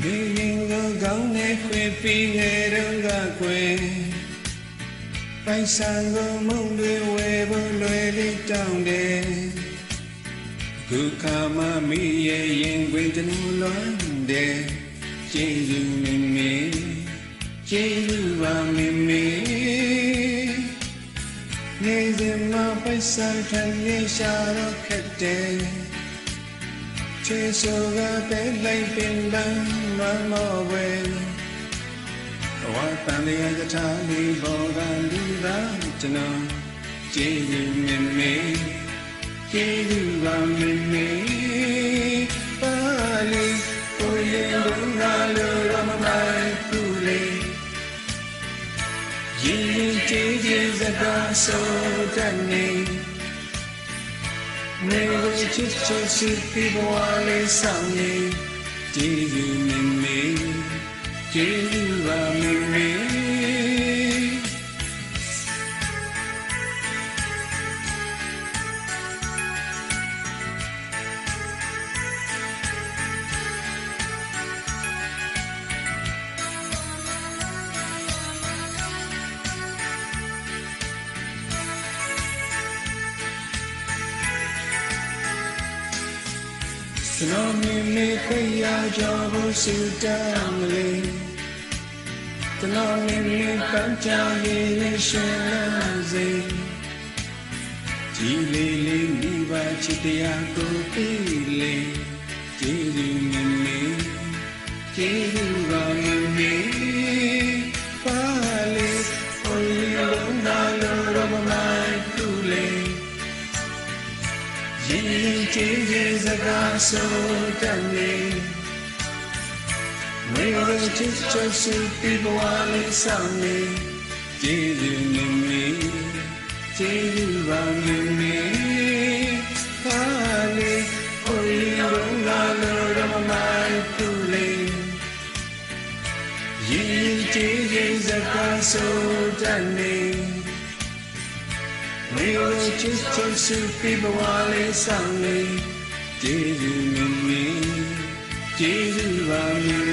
ဒီရင်ကိုကောင်းနဲ့ခွေပြီးငယ်တော့ကကွယ်ပိုင်ဆံကိုမုံတွေဝယ်ဖို့လွယ်လေးတောင်းတယ်ခုခါမမီးရဲ့ရင်ခွင်တနူလွမ်းတယ်ကျေးဇူးမင်းမင်းကျေးဇူးပါမင်းမင်းနေစဉ်မှာပိုင်ဆံခံရရှာတော့ခက်တယ် ချေဆိုကတဲ့လိုက်ပင်ပန်းမမောဝဲဝါတန်ရဲ့ကထားလေးပေါ်ကလူသားကျွန်တော်ကျေးဇူးမင်းမင်းကျေးဇူးပါမင်းမင်းပါလီကိုရင်တို့ငါလိုရမမိုင် နေနေကိုချစ်ချစ်စီပြီးဘဝလေးဆောင်နေကျေးဇူးမင်းမင်းကျေးဇူးပါမ ကျွန်တော်မြင်နေခရကြောဖို့စူတောင်းလေးကျွန်တော်မြင်နေပန်းချရည်နဲ့ရှင်လာစေကြည်လေးလေးမိဘချစ်တရားကိုပြီးလေကျေးဇူးမြင်နေကျေးဇူး ရင်ရင်ကျေးကျေးစကားဆိုတတ်နေဝေဝချစ်ချစ်စီပြီးဘဝလေးဆောင်နေကျေးဇူးမြင်မီကျေးဇူးပါမြင်မီပါလေဟိုလီလုံးလာလိုရမမိုင်ကူလေးရင်ရင်ကျေးကျေးစကားဆိုတတ်နေ We will just just to people while it's on me. Jesus me, Jesus love me.